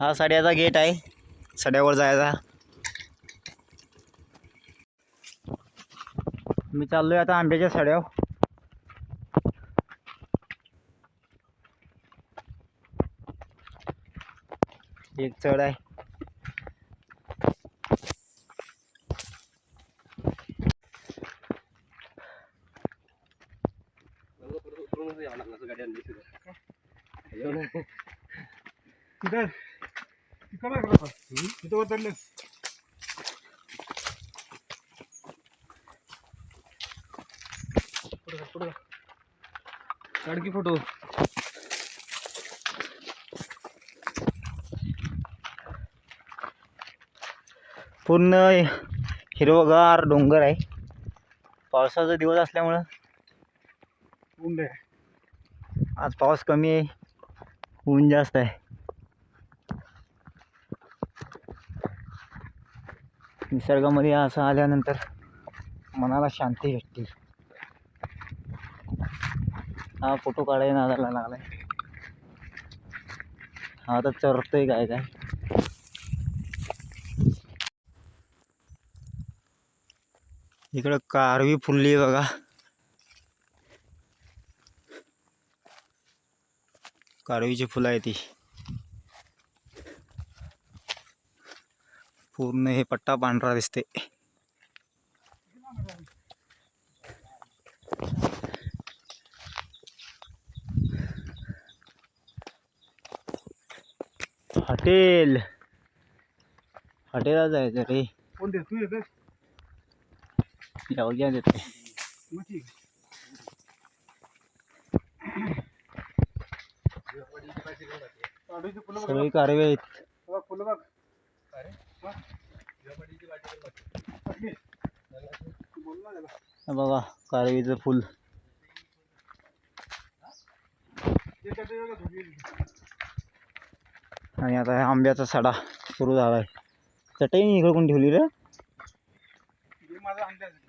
हा सड्याचा गेट आहे. सड्यावर जायचा. मी चाललोय आता आंब्याच्या सड्यावर. एक चढ आहे. तिथं उतरलं काढ की फोटो पूर्ण हिरवगार डोंगर आहे. पावसाचा दिवस असल्यामुळं आज पाऊस कमी आहे. ऊन जास्त आहे. निसर्गामध्ये असं आल्यानंतर मनाला शांती भेटते. हा फोटो काढायला नादाला लागलाय. हा तर चरतोय काय काय. इकडं कारवी फुलली आहे बघा. कारवीची फुलं आहे ती. पूर्ण हे पट्टा पांढरा दिसते हॉटेल. हॉटेलला जायचं रे. कोण ते तू येतोय जाऊया देते मग ठीक आहे फुलं बघ सगळी कारवे आहेत. बघ, फुलं बघ. कारवीचं फुल. आणि आता हा आंब्याचा सडा सुरू झाला आहे चटई इकडे कोण ठेवली रे हे माझा अंदाज आहे.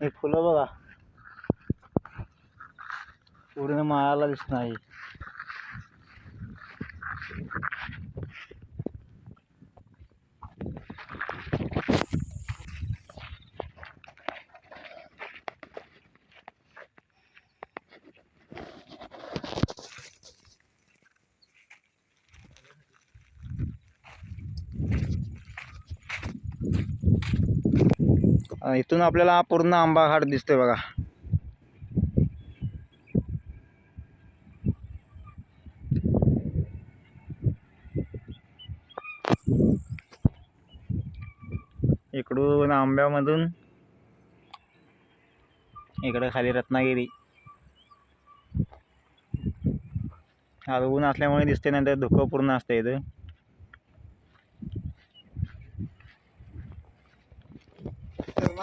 हे फुलं बघा. पूर्ण माळाला दिसणार इथून आपल्याला पूर्ण आंबा घाट दिसतोय बघा. इकडून आंब्यामधून इकडे खाली रत्नागिरी. आज ऊन असल्यामुळे दिसते नंतर धुकं पूर्ण असतं इथं.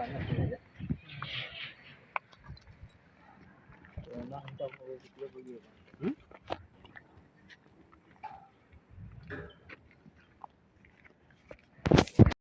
না